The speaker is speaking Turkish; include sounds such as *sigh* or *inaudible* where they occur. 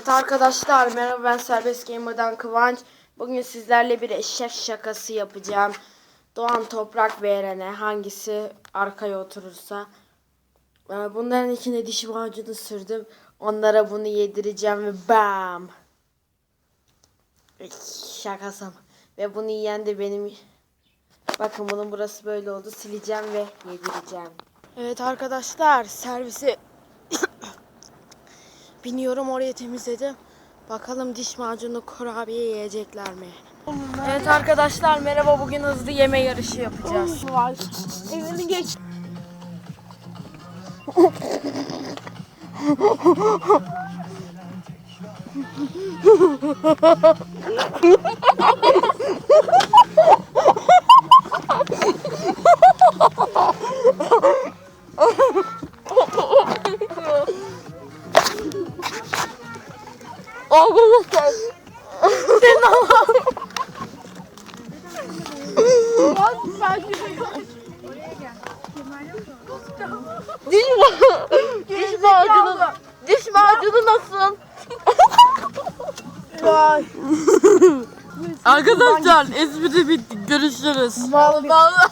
Evet arkadaşlar merhaba ben Serbest Gamer'dan Kıvanç. Bugün sizlerle bir eşek şakası yapacağım. Doğan Toprak ve Eren'e hangisi arkaya oturursa. Ee, Bunların içine diş macunu sürdüm. Onlara bunu yedireceğim ve bam. Şakasım. Ve bunu yiyen de benim... Bakın bunun burası böyle oldu. Sileceğim ve yedireceğim. Evet arkadaşlar servisi Biniyorum oraya temizledim. Bakalım diş macunu kurabiye yiyecekler mi? Evet arkadaşlar merhaba bugün hızlı yeme yarışı yapacağız. Evini geç. *laughs* Arkadaşlar sen diş, ma diş macunu diş macunu nasıl? Vay. Arkadaşlar espri bitti görüşürüz. Vallahi.